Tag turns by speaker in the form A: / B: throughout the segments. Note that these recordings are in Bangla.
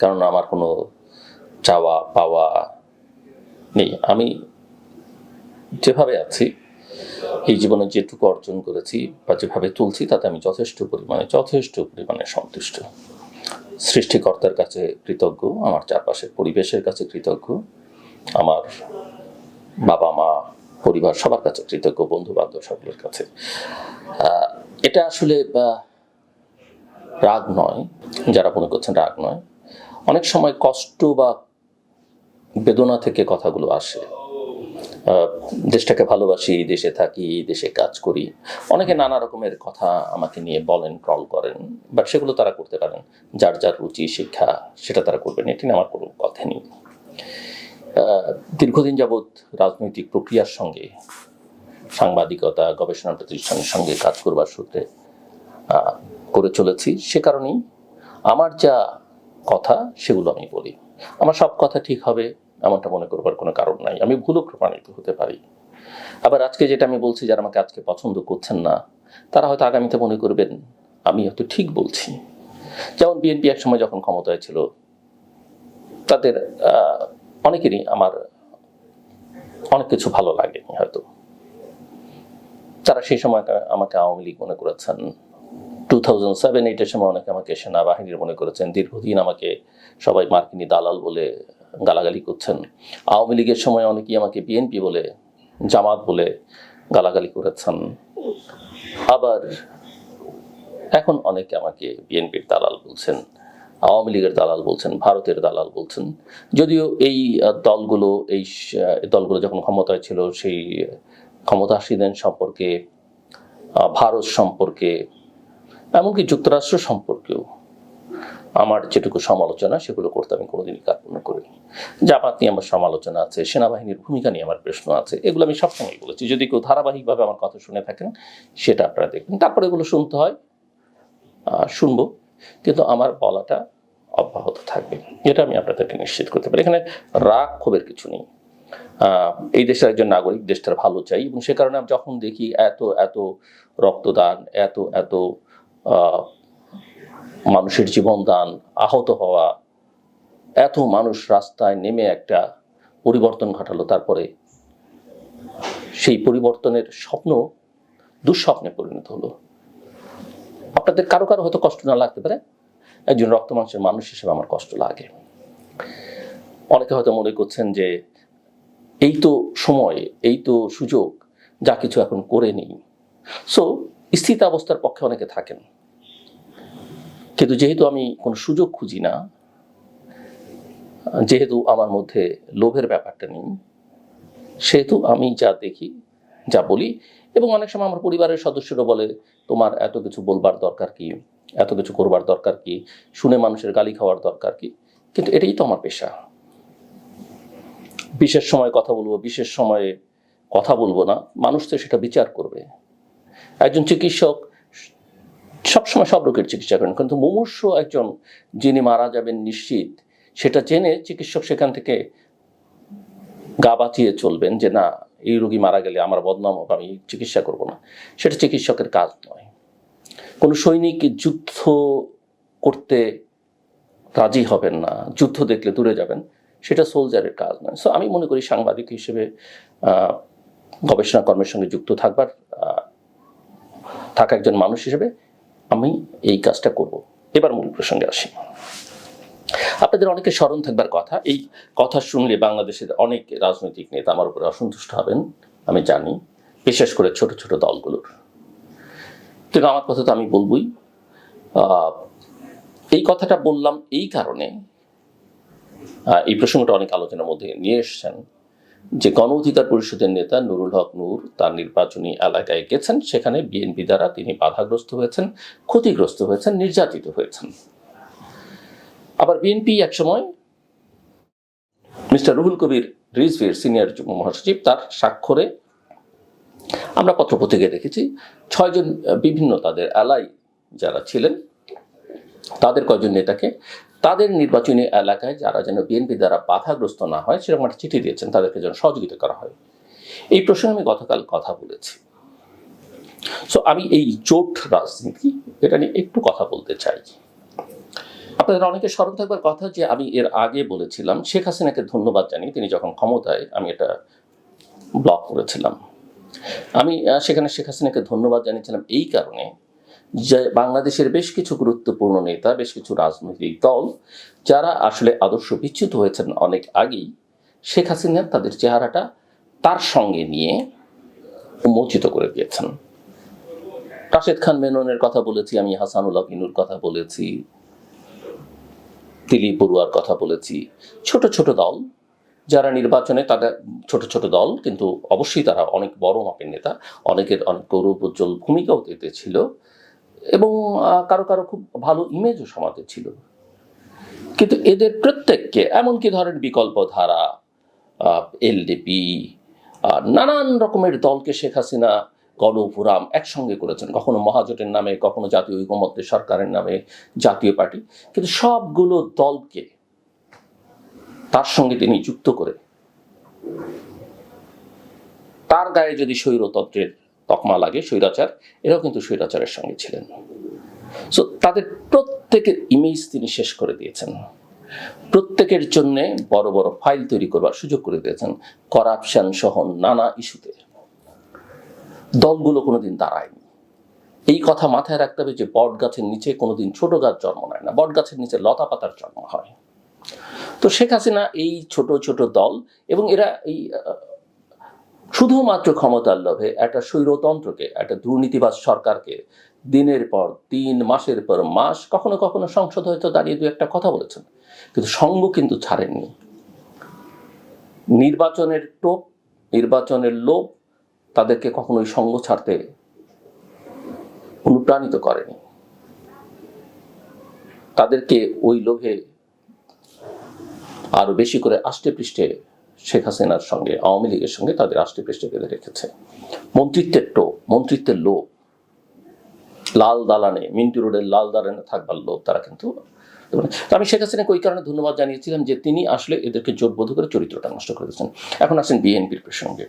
A: কারণ আমার কোনো চাওয়া, পাওয়া নেই। আমি যেভাবে আছি, এই জীবনে যেটুকু অর্জন করেছি বা যেভাবে চলছি তাতে আমি যথেষ্ট পরিমাণে যথেষ্ট পরিমাণে সন্তুষ্ট। সৃষ্টিকর্তার কাছে কৃতজ্ঞ, আমার চারপাশের পরিবেশের কাছে কৃতজ্ঞ, আমার বাবা, মা, পরিবার সবার কাছে কৃতজ্ঞ বন্ধু বান্ধব সকলের কাছে। এটা আসলে রাগ নয়, যারা মনে করছেন রাগ নয়। অনেক সময় কষ্ট বা বেদনা থেকে কথাগুলো আসে। দেশটাকে ভালোবাসি দেশে থাকি দেশে কাজ করি। অনেকে নানা রকমের কথা আমাকে নিয়ে বলেন ট্রল করেন বাট সেগুলো তারা করতে পারেন। যার যার রুচি, শিক্ষা, সেটা তারা করবেন। এটি আমার কোনো কথা নেই। দীর্ঘদিন যাবৎ রাজনৈতিক প্রক্রিয়ার সঙ্গে, সাংবাদিকতা, গবেষণা প্রতিষ্ঠানের সঙ্গে কাজ করবার সূত্রে করে চলেছি। সে কারণেই আমার যা কথা সেগুলো আমি বলি। আমার সব কথা ঠিক হবে, এমনটা মনে করবার কোনো কারণ নাই। আমি ভুলও প্রমাণিত হতে পারি। আবার আজকে যেটা আমি বলছি, যারা আমাকে আজকে পছন্দ করছেন না, তারা হয়তো আগামীতে মনে করবেন, আমি হয়তো ঠিক বলছি। যেমন বিএনপি এক সময় যখন ক্ষমতায় ছিল, তাদের অনেকেরই আমার অনেক কিছু ভালো লাগেনি হয়তো। তারা সেই সময় আমাকে আওয়ামী লীগ মনে করেছেন। থাউজেন্ড সেভেন এইটের সময় অনেকে আমাকে সেনাবাহিনীর মনে করেছেন, দীর্ঘদিন আমাকে সবাই মার্কিনী দালাল বলে গালাগালি করছেন। আওয়ামী লীগের সময় অনেকেই আমাকে বিএনপি বলে, জামাত বলে গালাগালি করেছেন। আবার এখন অনেকে আমাকে বিএনপির দালাল বলছেন, আওয়ামী লীগের দালাল বলছেন, ভারতের দালাল বলছেন। যদিও এই দলগুলো এই দলগুলো যখন ক্ষমতায় ছিল, সেই ক্ষমতাসীনের সম্পর্কে, ভারত সম্পর্কে এমনকি যুক্তরাষ্ট্র সম্পর্কেও। আমার যেটুকু সমালোচনা, সেগুলো করতে আমি কোনোদিনই কার্পণ্য করিনি। জাপাত নিয়ে আমার সমালোচনা আছে, সেনাবাহিনীর ভূমিকা নিয়ে আমার প্রশ্ন আছে, এগুলো আমি সবসময় বলেছি। যদি কেউ ধারাবাহিকভাবে আমার কথা শুনে থাকেন, সেটা আপনারা দেখবেন। তারপরে এগুলো শুনতে হয় শুনব, কিন্তু আমার বলাটা অব্যাহত থাকবে। এটা আমি আপনাদেরকে নিশ্চিত করতে পারি। এখানে রাগ ক্ষোভের কিছু নেই। এই দেশের একজন নাগরিক দেশটার ভালো চাই এবং সে কারণে আমি যখন দেখি এত এত রক্তদান, এত এত মানুষের জীবন দান আহত হওয়া, এত মানুষ রাস্তায় নেমে একটা পরিবর্তন ঘটালো তারপরে। সেই পরিবর্তনের স্বপ্ন দুঃস্বপ্নে পরিণত হলো। আপনাদের কারও কারও হয়তো কষ্ট না লাগতে পারে। একজন রক্ত মাংসের মানুষ হিসেবে আমার কষ্ট লাগে। অনেকে হয়তো মনে করছেন যে, এই তো সময়, এই তো সুযোগ, যা কিছু এখন করে নিই। সো স্থিতাবস্থার পক্ষে অনেকে থাকেন। কিন্তু যেহেতু আমি কোনো সুযোগ খুঁজি না, যেহেতু আমার মধ্যে লোভের ব্যাপারটা নেই, সেহেতু আমি যা দেখি, যা বলি, এবং অনেক সময় আমার পরিবারের সদস্যরা বলে, তোমার এত কিছু বলবার দরকার কি? এত কিছু করবার দরকার কি? শুনে মানুষের গালি খাওয়ার দরকার কি? কিন্তু এটাই তো আমার পেশা। বিশেষ সময় কথা বলব, বিশেষ সময়ে কথা বলব না, মানুষ তো সেটা বিচার করবে। একজন চিকিৎসক, সবসময় সব রোগের চিকিৎসা করেন, কিন্তু মুমূর্ষ একজন যিনি মারা যাবেন নিশ্চিত, সেটা জেনে চিকিৎসক সেখান থেকে গা বাঁচিয়ে চলবেন যে, না, এই রোগী মারা গেলে আমার বদনাম হবে, আমি চিকিৎসা করব না। সেটা চিকিৎসকের কাজ নয়। কোনো সৈনিক যুদ্ধ করতে রাজি হবেন না, যুদ্ধ দেখলে দূরে যাবেন, সেটা সোলজারের কাজ নয়। সো আমি মনে করি সাংবাদিক হিসেবে গবেষণা কর্মের সঙ্গে যুক্ত থাকবার থাকা একজন মানুষ হিসেবে আমি এই কাজটা করব। এবার মূল প্রসঙ্গে আসি। আপনাদের অনেকে স্মরণ থাকবার কথা, এই কথা শুনলে বাংলাদেশের অনেক রাজনৈতিক নেতা আমার উপরে অসন্তুষ্ট হবেন, আমি জানি, বিশেষ করে ছোট ছোট দলগুলোর। কিন্তু আমার কথা তো আমি বলবই। এই কথাটা বললাম এই কারণে এই প্রসঙ্গটা অনেক আলোচনার মধ্যে নিয়ে এসছেন। যে গণ অধিকার পরিষদের নেতা নুরুল হক নূর তার নির্বাচনী এলাকায় গেছেন, সেখানে বিএনপি দ্বারা তিনি বাধাগ্রস্ত হয়েছেন, ক্ষতিগ্রস্ত হয়েছেন, নির্যাতিত হয়েছেন। আবার বিএনপি একসময় মিস্টার রুহুল কবির রিজভির সিনিয়র যুগ্ম মহাসচিব তার স্বাক্ষরে আমরা পত্রপত্রিকায় দেখেছি, ছয়জন বিভিন্ন তাদের অ্যালাই যারা ছিলেন তাদের কয়েকজন নেতাকে? তাদের নির্বাচনী এলাকায় যারা যেন বিএনপি দ্বারা বাধাগ্রস্ত না হয়, সেরকম একটা চিঠি দিয়েছেন, তাদেরকে যেন সহযোগিতা করা হয়। এই প্রসঙ্গে আমি গতকাল কথা বলেছি। সো আমি এই জোট রাজনীতি, এটা নিয়ে একটু কথা বলতে চাই। আপনাদের অনেকে স্মরণ থাকবার কথা যে আমি এর আগে বলেছিলাম, শেখ হাসিনাকে ধন্যবাদ জানিয়ে তিনি যখন ক্ষমতায়, আমি এটা ব্লক করেছিলাম। আমি সেখানে শেখ হাসিনাকে ধন্যবাদ জানিয়েছিলাম এই কারণে যে বাংলাদেশের বেশ কিছু গুরুত্বপূর্ণ নেতা, বেশ কিছু রাজনৈতিক দল যারা আসলে আদর্শ বিচ্যুত হয়েছেন অনেক আগেই, শেখ হাসিনা তাদের চেহারাটা তার সঙ্গে নিয়ে উন্মোচিত করে দিয়েছেন। রাশেদ খান মেননের কথা বলেছি, আমি হাসানুল্লাহ কিনুর কথা বলেছি দিলীপ বড়ুয়ার কথা বলেছি। ছোট ছোট দল যারা নির্বাচনে তাদের ছোট ছোট দল, কিন্তু অবশ্যই তারা অনেক বড় মাপের নেতা, অনেকের অনেক গৌরব উজ্জ্বল ভূমিকাও দিতে ছিল। এবং কারও কারও খুব ভালো ইমেজও সমাজে ছিল। কিন্তু এদের প্রত্যেককে, এমনকি ধরেন বিকল্প ধারা এলডিপি নানান রকমের দলকে শেখ হাসিনা গণপুরাম একসঙ্গে করেছেন। কখনো মহাজোটের নামে, কখনো জাতীয় ঐকমত্যের সরকারের নামে, জাতীয় পার্টি। কিন্তু সবগুলো দলকে তার সঙ্গে তিনি যুক্ত করে, তার গায়ে যদি স্বৈরতন্ত্রের তকমা লাগে, স্বৈরাচার। এরাও কিন্তু স্বৈরাচারের সঙ্গে ছিলেন। সো তাদের প্রত্যেকের ইমেজ তিনি শেষ করে দিয়েছেন। প্রত্যেকের জন্য বড় বড় ফাইল তৈরি করবার সুযোগ করে দিয়েছেন করাপশন সহ নানা ইস্যুতে। দলগুলো কোনোদিন দাঁড়ায়নি। এই কথা মাথায় রাখতে হবে যে বট গাছের নিচে কোনোদিন ছোট গাছ জন্ম নেয় না। বট গাছের নিচে লতা পাতার জন্ম হয়। তো শেখ হাসিনা এই ছোট ছোট দল এবং এরা এই শুধুমাত্র ক্ষমতার লোভে একটা স্বৈরতন্ত্রকে, একটা দুর্নীতিবাজ সরকারকে দিনের পর দিন মাসের পর মাস কখনো কখনো সংসদ হয়তো দাঁড়িয়ে দু একটা কথা বলেছেন। কিন্তু সঙ্গ কিন্তু ছাড়েননি। নির্বাচনের টোপ, নির্বাচনের লোভ তাদেরকে কখনোই সঙ্গ ছাড়তে অনুপ্রাণিত করেনি। তাদেরকে ওই লোভে আরও বেশি করে আষ্টে পৃষ্ঠে শেখ হাসিনার সঙ্গে, আওয়ামী লীগের সঙ্গে তাদের আষ্টে পৃষ্ঠে বেঁধে রেখেছে। মন্ত্রিত্বের টোপ, মন্ত্রিত্বের লোভ, লাল দালানে, মিন্টু রোডের লাল দালানে থাকবার লোভ, তারা কিন্তু আমি শেখ হাসিনাকে ওই কারণে ধন্যবাদ জানিয়েছিলাম যে তিনি আসলে এদেরকে জোটবদ্ধ করে চরিত্রটা নষ্ট করে দিয়েছেন। এখন আসেন বিএনপির প্রসঙ্গে।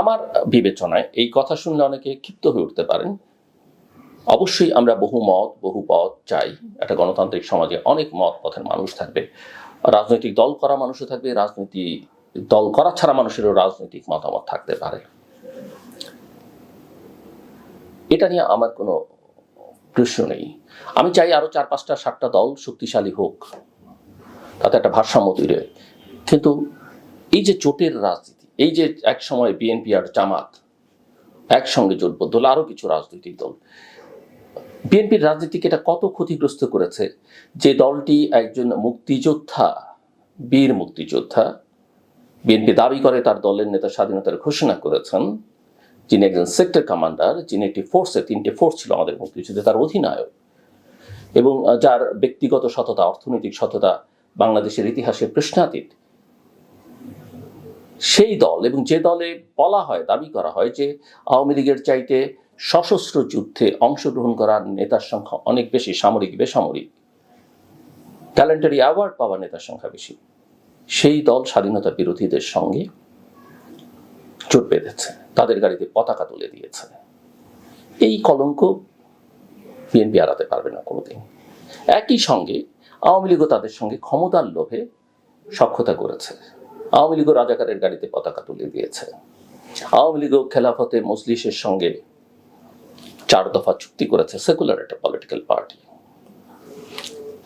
A: আমার বিবেচনায় এই কথা শুনলে অনেকে ক্ষিপ্ত হয়ে উঠতে পারেন। অবশ্যই আমরা বহু মত, বহু পথ চাই। একটা গণতান্ত্রিক সমাজে অনেক মত পথের মানুষ থাকবে। রাজনৈতিক দল করা মানুষও থাকবে, রাজনীতি দল করা ছাড়া মানুষেরও রাজনৈতিক মতামত থাকতে পারে এটা নিয়ে আমার কোনো প্রশ্ন নেই আমি চাই আরও চার পাঁচটা, সাতটা দল শক্তিশালী হোক, তাতে একটা ভারসাম্য তৈরি হয়। কিন্তু এই যে চোটের রাজনীতি, এই যে এক সময় বিএনপি আর জামাত একসঙ্গে জোটবদ্ধ হলো, আরও কিছু রাজনৈতিক দল বিএনপির রাজনীতিকে এটা কত ক্ষতিগ্রস্ত করেছে? যে দলটি একজন মুক্তিযোদ্ধা, বীর মুক্তিযোদ্ধা, বিএনপি দাবি করে তার দলের নেতা স্বাধীনতার ঘোষণা করেছেন। যিনি একজন সেক্টর কমান্ডার, যিনি একটি ফোর্সে, তিনটে ফোর্স ছিল আমাদের মুক্তিযুদ্ধে তার অধিনায়ক। এবং যার ব্যক্তিগত সততা, অর্থনৈতিক সততা বাংলাদেশের ইতিহাসে প্রশ্নাতীত। সেই দল এবং যে দলে বলা হয়, দাবি করা হয় যে আওয়ামী লীগের চাইতে সশস্ত্র যুদ্ধে অংশগ্রহণ করার নেতার সংখ্যা অনেক বেশি, সামরিক, বেসামরিক। ট্যালেন্টারি অ্যাওয়ার্ড পাওয়া নেতার সংখ্যা বেশি। সেই দল স্বাধীনতা বিরোধীদের সঙ্গে জোট বেঁধেছে, তাদের গাড়িতে পতাকা তুলে দিয়েছে। এই কলঙ্ক বিএনপি এড়াতে পারবে না কোনোদিন। একই সঙ্গে আওয়ামী লীগও তাদের সঙ্গে ক্ষমতার লোভে সক্ষতা করেছে। আওয়ামী লীগও রাজাকারের গাড়িতে পতাকা তুলে দিয়েছে। আওয়ামী লীগও খেলাফতে মজলিসের সঙ্গে চার দফা চুক্তি করেছে সেকুলার একটা পলিটিক্যাল পার্টি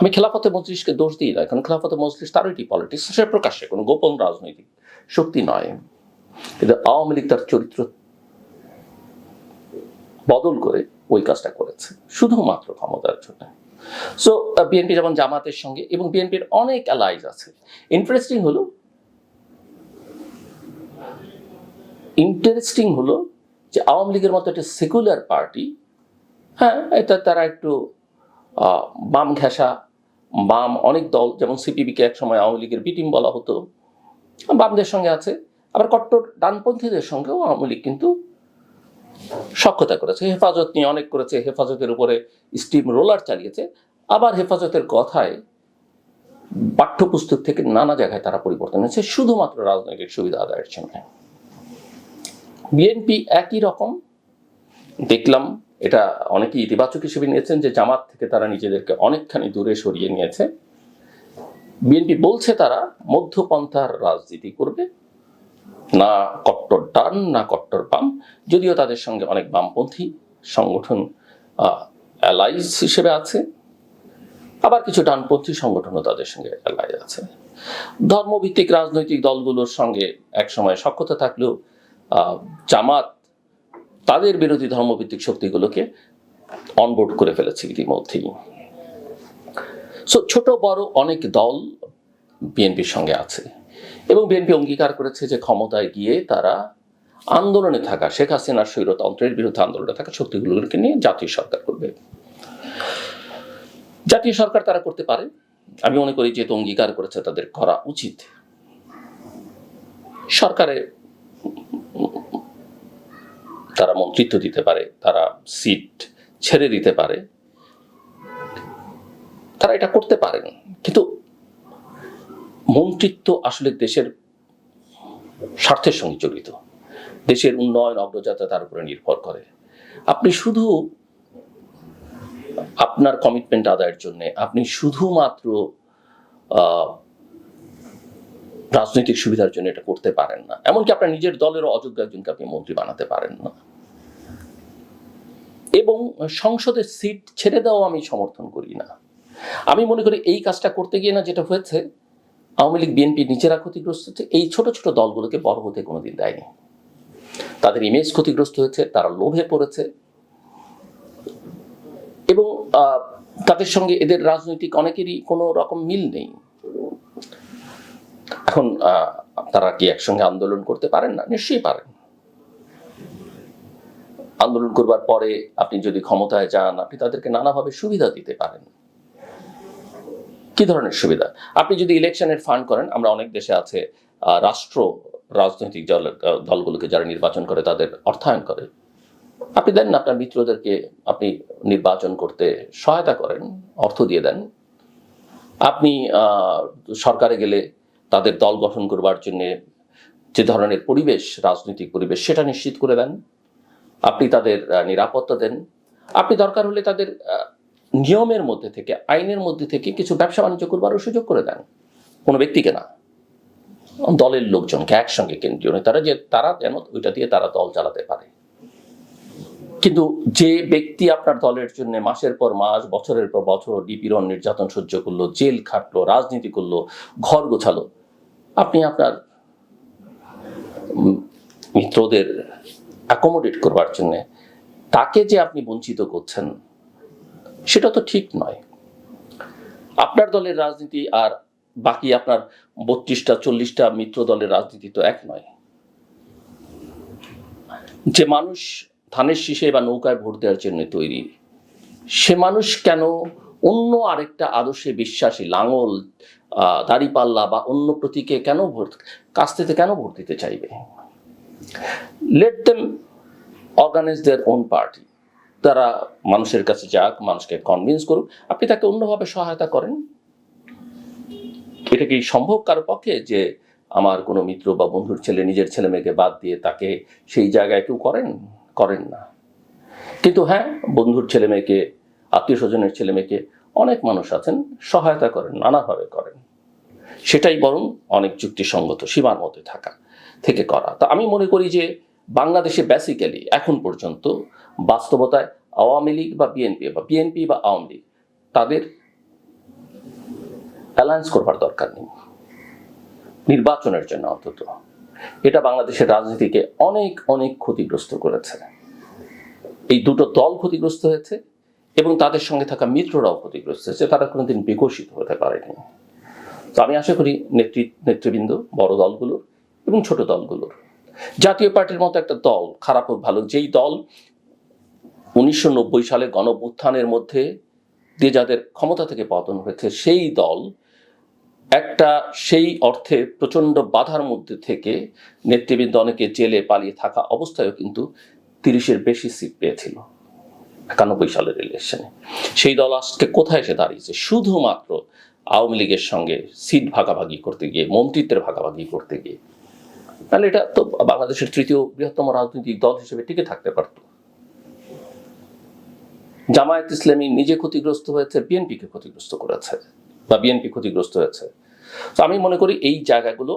A: আমি খেলাফতে মজলিসকে দোষ দিই না, কারণ খেলাফতে মজলিস তার একটি পলিটিক্স সে প্রকাশ্যে কোনো গোপন রাজনৈতিক শক্তি নয়। কিন্তু আওয়ামী লীগ তার চরিত্র বদল করে ওই কাজটা করেছে, শুধুমাত্র ক্ষমতার জন্য। সো বিএনপি যেমন জামাতের সঙ্গে এবং বিএনপির অনেক অ্যালাইজ আছে। ইন্টারেস্টিং হলো ইন্টারেস্টিং হলো যে আওয়ামী লীগের মতো একটা সেকুলার পার্টি হ্যাঁ এটা তারা একটু বাম ঘেঁষা, বাম অনেক দল, যেমন সিপিবিকে এক সময় আওয়ামী লীগের বিটিম বলা হতো, বামদের সঙ্গে আছে, আবার কট্টর ডানপন্থীদের সঙ্গেও আওয়ামী লীগ কিন্তু সক্ষতা করেছে, হেফাজত নিয়ে অনেক করেছে, হেফাজতের উপরে স্টিম রোলার চালিয়েছে, আবার হেফাজতের কথায় পাঠ্যপুস্তক থেকে নানা জায়গায় তারা পরিবর্তন হয়েছে শুধুমাত্র রাজনৈতিক সুবিধা আদায়ের জন্য। বিএনপি একই রকম। দেখলাম, এটা অনেকে ইতিবাচক হিসেবে নিয়েছেন যে জামাত থেকে তারা নিজেদেরকে অনেকখানি দূরে সরিয়ে নিয়েছে। বিএনপি বলছে তারা মধ্যপন্থার রাজনীতি করবে, না কট্টর ডান না কট্টর বাম, যদিও তাদের সঙ্গে অনেক বামপন্থী সংগঠন অ্যালাইজ হিসেবে আছে। আবার কিছু ডানপন্থী সংগঠনও তাদের সঙ্গে অ্যালাই আছে। ধর্মভিত্তিক রাজনৈতিক দলগুলোর সঙ্গে একসময় সক্ষতা থাকলেও জামাত তাদের বিরোধী ধর্মভিত্তিক শক্তিগুলোকে অনবোর্ড করে ফেলেছে ইতিমধ্যেই। সো ছোট, বড় অনেক দল বিএনপির সঙ্গে আছে এবং বিএনপি অঙ্গীকার করেছে যে ক্ষমতায় গিয়ে তারা আন্দোলনে থাকা, শেখ হাসিনার স্বৈরতন্ত্রের বিরুদ্ধে আন্দোলনে থাকা শক্তিগুলোকে নিয়ে জাতীয় সরকার করবে। জাতীয় সরকার তারা করতে পারে। আমি মনে করি যেহেতু অঙ্গীকার করেছে তাদের করা উচিত। সরকারে তারা মন্ত্রিত্ব দিতে পারে, তারা সিট ছেড়ে দিতে পারে। তারা এটা করতে পারেন, কিন্তু মন্ত্রিত্ব আসলে দেশের স্বার্থের সঙ্গে জড়িত। দেশের উন্নয়ন, অগ্রযাত্রা তার উপরে নির্ভর করে। আপনি শুধু আপনার কমিটমেন্ট আদায়ের জন্য, আপনি শুধুমাত্র রাজনৈতিক সুবিধার জন্য এটা করতে পারেন না। এমনকি আপনার নিজের দলেরও অযোগ্য একজনকে আপনি মন্ত্রী বানাতে পারেন না। এবং সংসদের সিট ছেড়ে দেওয়া আমি সমর্থন করি না। আমি মনে করি এই কাজটা করতে গিয়ে না যেটা হয়েছে, আওয়ামী লীগ, বিএনপি নিজেরা ক্ষতিগ্রস্ত হচ্ছে, এই ছোট ছোট দলগুলোকে বড় হতে কোনোদিন দেয়নি। তাদের ইমেজ ক্ষতিগ্রস্ত হয়েছে, তারা লোভে পড়েছে। এবং তাদের সঙ্গে এদের রাজনৈতিক অনেকেরই কোনো রকম মিল নেই। এখন আহ, তারা কি একসঙ্গে আন্দোলন করতে পারেন না? নিশ্চয়ই পারেন। আন্দোলন করবার পরে আপনি যদি ক্ষমতায় যান আপনি তাদেরকে নানাভাবে সুবিধা দিতে পারেন। কি ধরনের সুবিধা? আপনি যদি ইলেকশনের ফান্ড করেন আমরা অনেক দেশে আছে রাষ্ট্র রাজনৈতিক দল দলগুলোকে যারা নির্বাচন করে তাদের অর্থায়ন করে। আপনি দেন না আপনার মিত্রদেরকে আপনি নির্বাচন করতে সহায়তা করেন অর্থ দিয়ে দেন। আপনি সরকারে গেলে তাদের দল গঠন করবার জন্য যে ধরনের পরিবেশ, রাজনৈতিক পরিবেশ, সেটা নিশ্চিত করে দেন। আপনি তাদের নিরাপত্তা দেন। আপনি দরকার হলে তাদের নিয়মের মধ্যে থেকে, আইনের মধ্যে থেকে কিছু ব্যবসা বাণিজ্য করবারও সুযোগ করে দেন। কোনো ব্যক্তিকে না। দলের লোকজনকে একসঙ্গে কেন্দ্রীয় নয়, তারা যে, তারা যেন ওইটা দিয়ে তারা দল চালাতে পারে। কিন্তু যে ব্যক্তি আপনার দলের জন্য মাসের পর মাস, বছরের পর বছর নিপীড়ন, নির্যাতন সহ্য করল, জেল খাটলো, রাজনীতি করল, ঘর গোছালো আপনি আপনার মিত্রদের অ্যাকোমোডেট করবার জন্য তাকে যে আপনি বঞ্চিত করছেন, সেটা তো ঠিক নয়। আপনার দলের রাজনীতি আর বাকি আপনার বত্রিশটা, চল্লিশটা মিত্র দলের রাজনীতি তো এক নয়। যে মানুষ ধানের শীষে বা নৌকায় ভোট দেওয়ার জন্য তৈরি, সে মানুষ কেন অন্য আরেকটা আদর্শে বিশ্বাসী লাঙল দাঁড়িপাল্লা বা অন্য প্রতীকে কেন ভোট কাস্তেতে কেন ভোট দিতে চাইবে? Let them organise their own party তারা মানুষের কাছে যাক, মানুষকে কনভিন্স করুক। আপনি তাকে অন্যভাবে সহায়তা করেন? এটা কি সম্ভব কারও পক্ষে যে আমার কোনো মিত্র বা বন্ধুর ছেলে নিজের ছেলে মেয়েকে বাদ দিয়ে তাকে সেই জায়গায় কেউ করেন? করেন না। কিন্তু হ্যাঁ বন্ধুর ছেলে মেয়েকে, আত্মীয় স্বজনের ছেলে মেয়েকে অনেক মানুষ আছেন, সহায়তা করেন, নানাভাবে করেন। সেটাই বরং অনেক যুক্তিসঙ্গত, সীমার মধ্যে থাকা থেকে করা। তা আমি মনে করি যে বাংলাদেশে বেসিক্যালি এখন পর্যন্ত বাস্তবতায় আওয়ামী লীগ বা বিএনপি বা বিএনপি বা আওয়ামী লীগ তাদের অ্যালায়েন্স করবার দরকার নেই। নির্বাচনের জন্য অন্তত। এটা বাংলাদেশের রাজনীতিকে অনেক অনেক ক্ষতিগ্রস্ত করেছে। এই দুটো দল ক্ষতিগ্রস্ত হয়েছে এবং তাদের সঙ্গে থাকা মিত্ররাও ক্ষতিগ্রস্ত হয়েছে। তারা কোনোদিন বিকশিত হতে পারেনি। তো আমি আশা করি নেতৃ, নেতৃবৃন্দ, বড় দলগুলোর এবং ছোট দলগুলোর, জাতীয় পার্টির মতো একটা দল, খারাপ হোক, ভালো যেই দল উনিশশো নব্বই সালে গণভ্যুত্থানের মধ্যে দিয়ে যাদের ক্ষমতা থেকে পতন হয়েছে, সেই দল একটা সেই অর্থে প্রচণ্ড বাধার মধ্যে থেকে নেতৃবৃন্দ অনেকে জেলে পালিয়ে থাকা অবস্থায়ও কিন্তু তিরিশের বেশি সিট পেয়েছিল। একানব্বই সালের ইলেকশনে সেই দল আজকে কোথায় এসে দাঁড়িয়েছে? শুধুমাত্র আওয়ামী লীগের সঙ্গে সিট ভাগাভাগি করতে গিয়ে, মন্ত্রিত্বের ভাগাভাগি করতে গিয়ে। তাহলে এটা তো বাংলাদেশের তৃতীয় বৃহত্তম রাজনৈতিক দল হিসেবে টিকে থাকতে পারত। জামায়াত ইসলামী নিজে ক্ষতিগ্রস্ত হয়েছে, বিএনপিকে ক্ষতিগ্রস্ত করেছে বা বিএনপি ক্ষতিগ্রস্ত হয়েছে। তো আমি মনে করি এই জায়গাগুলো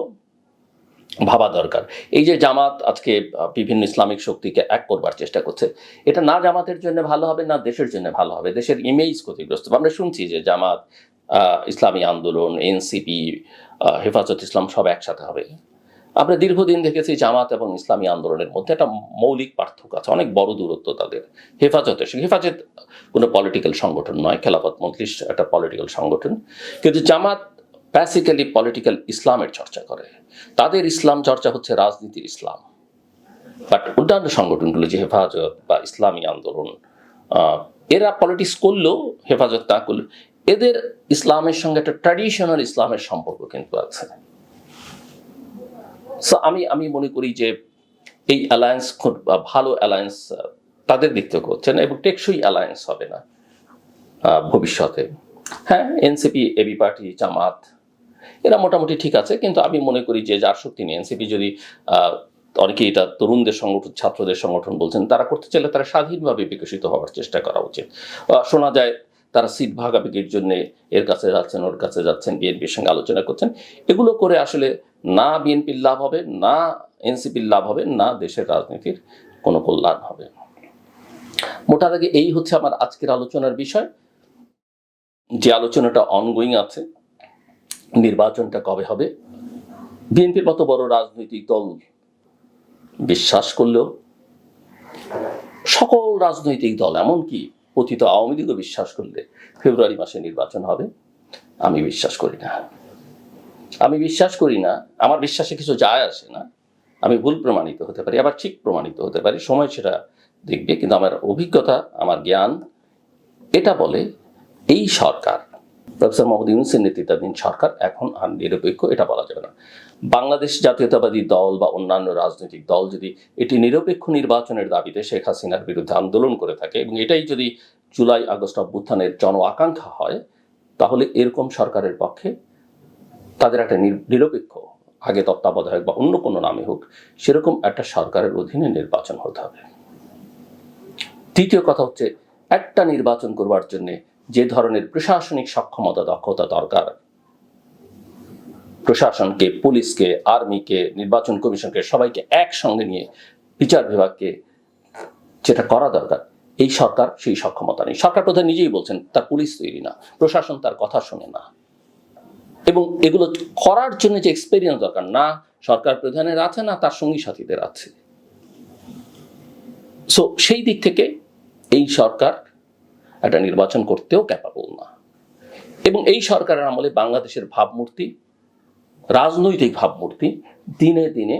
A: ভাবা দরকার। এই যে জামাত আজকে বিভিন্ন ইসলামিক শক্তিকে এক করবার চেষ্টা করছে, এটা না জামাতের জন্য ভালো হবে, না দেশের জন্য ভালো হবে? দেশের ইমেজ ক্ষতিগ্রস্ত। আমরা শুনছি যে জামাত ইসলামী আন্দোলন এনসিপি হেফাজত ইসলাম সব একসাথে হবে। আমরা দীর্ঘদিন দেখেছি জামাত এবং ইসলামী আন্দোলনের মধ্যে একটা মৌলিক পার্থক্য আছে, অনেক বড় দূরত্ব তাদের। হেফাজতের সঙ্গে হেফাজত কোনো পলিটিক্যাল সংগঠন নয়, খেলাফত মজলিস একটা পলিটিক্যাল সংগঠন। কিন্তু জামাত বেসিক্যালি পলিটিক্যাল ইসলামের চর্চা করে। তাদের ইসলাম চর্চা হচ্ছে রাজনীতির ইসলাম। বাট অন্যান্য সংগঠনগুলো যে হেফাজত বা ইসলামী আন্দোলন এরা পলিটিক্স করলেও হেফাজত না করলেও এদের ইসলামের সঙ্গে একটা ট্র্যাডিশনাল ইসলামের সম্পর্ক কিন্তু আছে। সো আমি আমি মনে করি যে এই অ্যালায়েন্স খুব ভালো অ্যালায়েন্স তাদের দিক থেকে হচ্ছে না এবং টেকসই অ্যালায়েন্স হবে না ভবিষ্যতে। হ্যাঁ এনসিপি এবি পার্টি জামাত এরা মোটামুটি ঠিক আছে, কিন্তু আমি মনে করি যে যার শক্তি নেই, এনসিপি যদি অনেকে এটা তরুণদের সংগঠন, ছাত্রদের সংগঠন বলছেন, তারা করতে চাইলে তারা স্বাধীনভাবে বিকশিত হওয়ার চেষ্টা করা উচিত। শোনা যায় তারা সিট ভাগাভাগির জন্য এর কাছে যাচ্ছেন, ওর কাছে যাচ্ছেন, বিএনপির সঙ্গে আলোচনা করছেন। এগুলো করে আসলে না বিএনপির লাভ হবে, না এনসিপির লাভ হবে, না দেশের রাজনীতির কোনো কল্যাণ হবে। মোটা আগে এই হচ্ছে আমার আজকের আলোচনার বিষয়। যে আলোচনাটা অনগোয়িং আছে নির্বাচনটা কবে হবে? বিএনপির মতো বড় রাজনৈতিক দল বিশ্বাস করলেও সকল রাজনৈতিক দল, এমনকি পতিত আওয়ামী লীগও বিশ্বাস করলে ফেব্রুয়ারি মাসে নির্বাচন হবে, আমি বিশ্বাস করি না। আমি বিশ্বাস করি না, আমার বিশ্বাসে কিছু যায় আসে না, আমি ভুল প্রমাণিত হতে পারি, আবার ঠিক প্রমাণিত হতে পারি, সময় সেটা দেখবে, কিন্তু আমার অভিজ্ঞতা, আমার জ্ঞান, এটা বলে এই সরকার প্রফেসর মোহাম্মদ ইউনুসের নেতৃত্বাধীন সরকার এখন আর নিরপেক্ষ, এটা বলা যাবে না। বাংলাদেশ জাতীয়তাবাদী দল বা অন্যান্য রাজনৈতিক দল যদি এটি নিরপেক্ষ নির্বাচনের দাবিতে শেখ হাসিনার বিরুদ্ধে আন্দোলন করে থাকে এবং এটাই যদি জুলাই, আগস্ট অভ্যুত্থানের জন আকাঙ্ক্ষা হয়, তাহলে এরকম সরকারের পক্ষে তাদের একটা নির- নিরপেক্ষ, আগে তত্ত্বাবধায়ক বা অন্য কোনো নামে হোক, সেরকম একটা সরকারের অধীনে নির্বাচন হতে হবে। তৃতীয় কথা হচ্ছে, একটা নির্বাচন করবার জন্য যে ধরনের প্রশাসনিক সক্ষমতা, দক্ষতা দরকার। প্রশাসনকে, পুলিশকে, আর্মিকে, নির্বাচন কমিশনকে সবাইকে একসঙ্গে নিয়ে বিচার বিভাগকে যেটা করা দরকার, এই সরকার সেই সক্ষমতা নেই। সরকার প্রধান নিজেই বলছেন তার পুলিশ তৈরি না, প্রশাসন তার কথা শোনে না। এবং এগুলো করার জন্য যে এক্সপেরিয়েন্স দরকার, না সরকার প্রধানের আছে, না তার সঙ্গী সাথীদের আছে। সো সেই দিক থেকে এই সরকার একটা নির্বাচন করতেও ক্যাপাবল না। এবং এই সরকারের আমলে বাংলাদেশের ভাবমূর্তি, রাজনৈতিক ভাবমূর্তি দিনে দিনে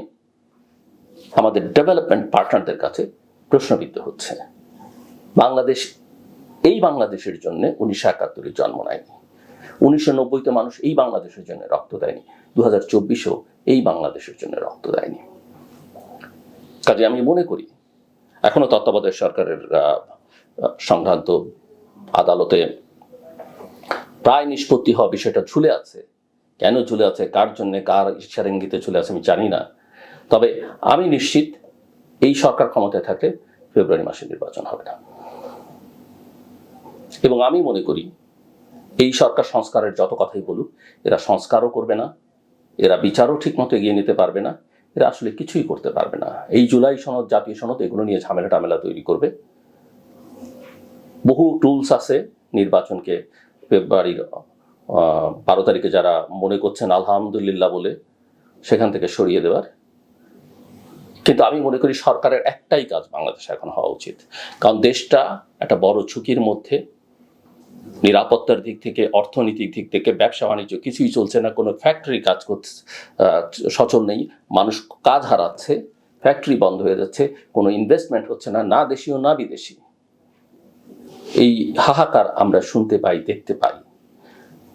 A: আমাদের ডেভেলপমেন্ট পার্টনারদের কাছে প্রশ্নবিদ্ধ হচ্ছে। বাংলাদেশ, এই বাংলাদেশের জন্য উনিশশো একাত্তরে জন্ম নেয়নি। উনিশশো নব্বইতে মানুষ এই বাংলাদেশের জন্য রক্ত দেয়নি। দু হাজার চব্বিশেও এই বাংলাদেশের জন্য রক্ত দেয়নি। কাজে আমি মনে করি, এখনও তত্ত্বাবধায়ক সরকারের সংক্রান্ত আদালতে প্রায় নিষ্পত্তি হওয়া বিষয়টা ঝুলে আছে। কেন ঝুলে আছে? কার জন্য? কার ইচ্ছার ইঙ্গিতে ঝুলে আছে? আমি জানি না। তবে আমি নিশ্চিত এই সরকার ক্ষমতায় থাকলে ফেব্রুয়ারি মাসে নির্বাচন হবে না। এবং আমি মনে করি এই সরকার সংস্কারের যত কথাই বলুক, এরা সংস্কারও করবে না, এরা বিচারও ঠিকমতো এগিয়ে নিতে পারবে না, এরা আসলে কিছুই করতে পারবে না। এই জুলাই সনদ, জাতীয় সনদ, এগুলো নিয়ে ঝামেলা টামেলা তৈরি করবে। বহু টুলস আছে নির্বাচনকে ফেব্রুয়ারির বারো তারিখে যারা মনে করছেন আলহামদুলিল্লাহ বলে সেখান থেকে সরিয়ে দেওয়ার। কিন্তু আমি মনে করি সরকারের একটাই কাজ বাংলাদেশে এখন হওয়া উচিত। কারণ দেশটা একটা বড় ঝুঁকির মধ্যে। নিরাপত্তার দিক থেকে, অর্থনৈতিক দিক থেকে, ব্যবসা বাণিজ্য কিছুই চলছে না, কোনো ফ্যাক্টরি কাজ করছে সচল নেই, মানুষ কাজ হারাচ্ছে ফ্যাক্টরি বন্ধ হয়ে যাচ্ছে, কোনো ইনভেস্টমেন্ট হচ্ছে না না দেশীয়, না বিদেশি। এই হাহাকার আমরা শুনতে পাই, দেখতে পাই।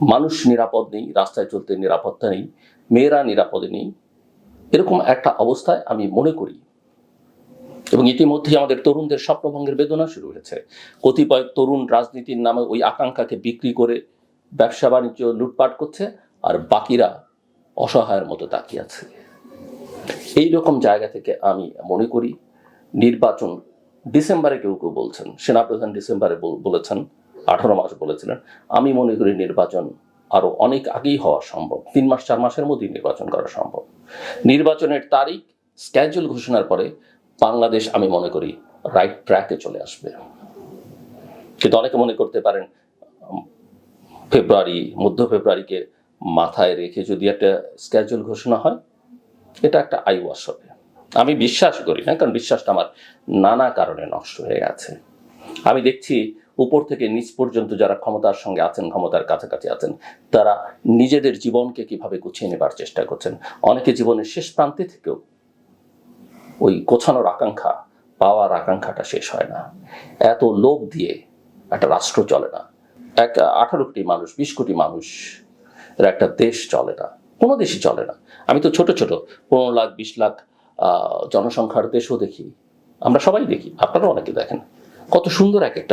A: মানুষ নিরাপদ নেই, রাস্তায় চলতে নিরাপত্তা নেই, মেয়েরা নিরাপদে নেই। এরকম একটা অবস্থায় আমি মনে করি। এবং ইতিমধ্যেই আমাদের তরুণদের স্বপ্নভঙ্গের বেদনা শুরু হয়েছে। কতিপয় তরুণ রাজনীতির নামে ওই আকাঙ্ক্ষাকে বিক্রি করে ব্যবসা বাণিজ্য লুটপাট করছে আর বাকিরা অসহায়ের মতো তাকিয়ে আছে। এই রকম জায়গা থেকে আমি মনে করি, নির্বাচন ডিসেম্বরে কেউ কেউ বলছেন, সেনাপ্রধান ডিসেম্বরে বলেছেন, আঠারো মাস বলেছিলেন, আমি মনে করি নির্বাচন আরও অনেক আগেই হওয়া সম্ভব, তিন মাস, চার মাসের মধ্যেই নির্বাচন করা সম্ভব। নির্বাচনের তারিখ স্ক্যাজুল ঘোষণার পরে বাংলাদেশ, আমি মনে করি রাইট ট্র্যাকে চলে আসবে। কিন্তু অনেকে মনে করতে পারেন, ফেব্রুয়ারি, মধ্য ফেব্রুয়ারিকে মাথায় রেখে যদি একটা স্ক্যাজুল ঘোষণা হয়, এটা একটা আই ওয়াশ হবে। আমি বিশ্বাস করি না কারণ বিশ্বাসটা আমার নানা কারণে নষ্ট হয়ে গেছে। আমি দেখছি উপর থেকে নিচ পর্যন্ত যারা ক্ষমতার সঙ্গে আছেন, ক্ষমতার কাছাকাছি আছেন, তারা নিজেদের জীবনকে কীভাবে গুছিয়ে নেবার চেষ্টা করছেন? অনেকে জীবনের শেষ প্রান্তে থেকেও ওই গোছানোর আকাঙ্ক্ষা, পাওয়ার আকাঙ্ক্ষাটা শেষ হয় না। এত লোভ দিয়ে একটা রাষ্ট্র চলে না। এক আঠারো কোটি মানুষ, বিশ কোটি মানুষ একটা দেশ চলে না। কোনো দেশই চলে না। আমি তো ছোট ছোট, পনেরো লাখ, বিশ লাখ জনসংখ্যার দেশও দেখি। আমরা সবাই দেখি আপনারাও অনেকে দেখেন। কত সুন্দর এক একটা